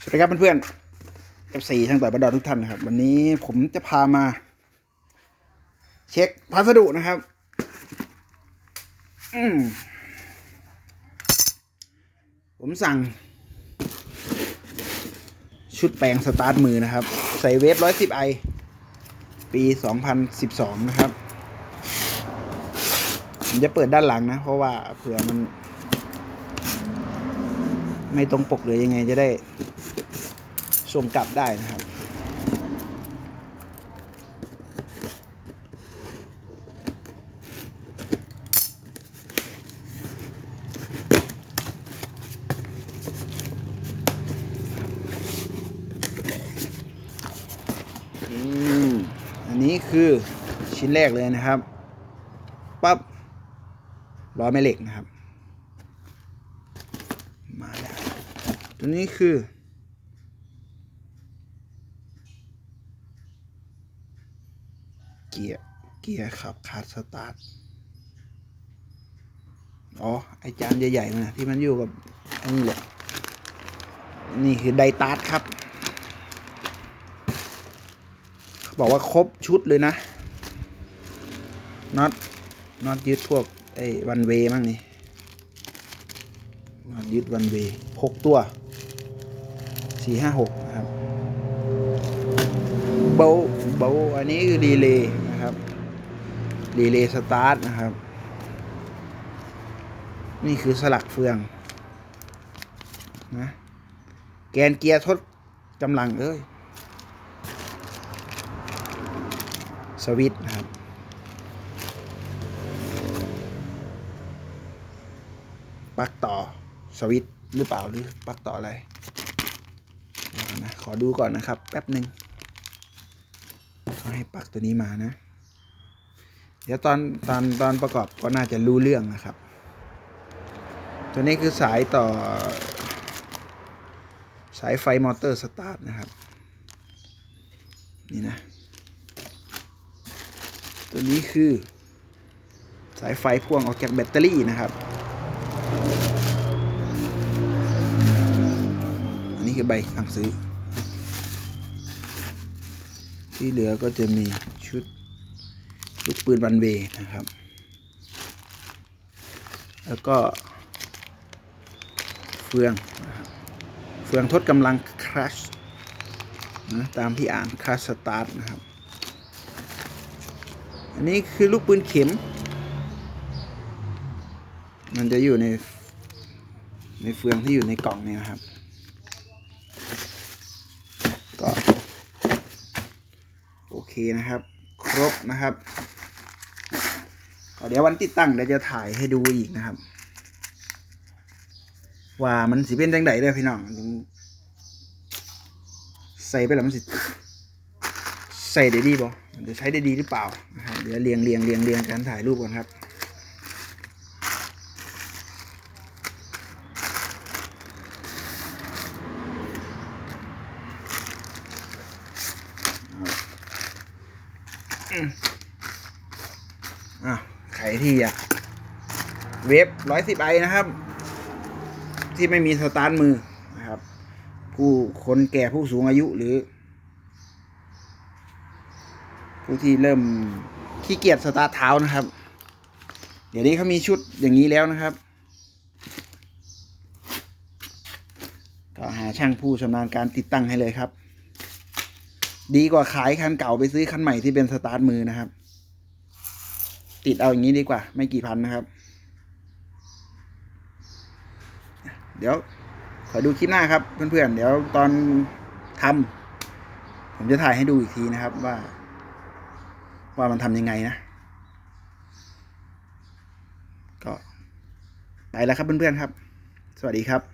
สวัสดีครับเพื่อนๆ F4 ช่างต่อยบันดอทุกท่านนะครับ วันนี้ผมจะพามา เช็คพัสดุนะครับอืผมสั่ง ชุดแปลงสตาร์ทมือนะครับ ใส่เวฟร้อยสิบไอปีสองพันสิบสองนะครับ ผมจะเปิดด้านหลังนะ เพราะว่าเผื่อมันไม่ตรงปกหรือยังไงจะได้ ส่งกลับได้นะครับ อันนี้คือชิ้นแรกเลยนะครับ ปั๊บล้อยแม่เหล็กนะครับ มาแล้ว ตัวนี้คือ เกียร์เกียร์ขับคาร์ดสตาร์ทอ๋อไอจานใหญ่ๆนะที่มันอยู่กับอันนี้แหละนี่คือไดตาร์ทครับเขาบอกว่าครบชุดเลยนะน็อตน็อตยึดพวกไอ้วันเวมั่งนี่น็อตยึดวันเวหกตัวสี่ห้าหกนะครับเบลเบลอันนี้คือรีเลย์ รีเลย์สตาร์ทนะครับ นี่คือสลักเฟืองนะแกนเกียร์ทดกำลังเอ้ยสวิตช์นะครับ ปลั๊กต่อสวิตช์หรือเปล่าหรือปลั๊กต่ออะไรนนะขอดูก่อนนะครับ แป๊บหนึ่งเขาให้ปลั๊กตัวนี้มานะ เดี๋ยวตอนตอนตอนประกอบก็น่าจะรู้เรื่องนะครับ ตัวนี้คือสายต่อ สายไฟมอเตอร์สตาร์ทนะครับ นี่นะ ตัวนี้คือ สายไฟพ่วงออกจากแบตเตอรี่นะครับ อันนี้คือใบสั่งซื้อ ที่เหลือก็จะมีชุด ลูกปืนวันเวนะครับ แล้วก็ เฟืองนะครับเฟืองทดกำลังครัชนะตามที่อ่านครัชสตาร์ทนะครับ อันนี้คือลูกปืนเข็ม มันจะอยู่ใน ในเฟืองที่อยู่ในกล่องเนี่ยนะครับ ก็ โอเคนะครับ ครบนะครับเดี๋ยววันติดตั้งเดี๋ยวจะถ่ายให้ดูอีกนะครับ ว่ามันสิเป็นจังไดเด้อพี่น้องใส่ไปแล้วมันสิใส่ได้ดีบ่มันจะใช้ได้ดีหรือเปล่านะครับเดี๋ยวเรียงเรียงเรียงเรียงการถ่ายรูปก่อนครับ อะใครที่อยากเวฟร้อยสิบไอนะครับ ที่ไม่มีสตาร์ทมือนะครับ ผู้คนแก่ผู้สูงอายุหรือ ผู้ที่เริ่มขี้เกียจสตาร์ทเท้านะครับ เดี๋ยวนี้เขามีชุดอย่างนี้แล้วนะครับก็หาช่างผู้ชำนาญการติดตั้งให้เลยครับ ดีกว่าขายคันเก่าไปซื้อคันใหม่ที่เป็นสตาร์ทมือนะครับ ติดเอาอย่างนี้ดีกว่า ไม่กี่พันนะครับ เดี๋ยวขอดูคลิปหน้าครับ เพื่อนๆ เดี๋ยวตอนทำผมจะถ่ายให้ดูอีกทีนะครับว่า ว่ามันทำยังไงนะ ก็ไปแล้วครับเพื่อนๆครับ สวัสดีครับ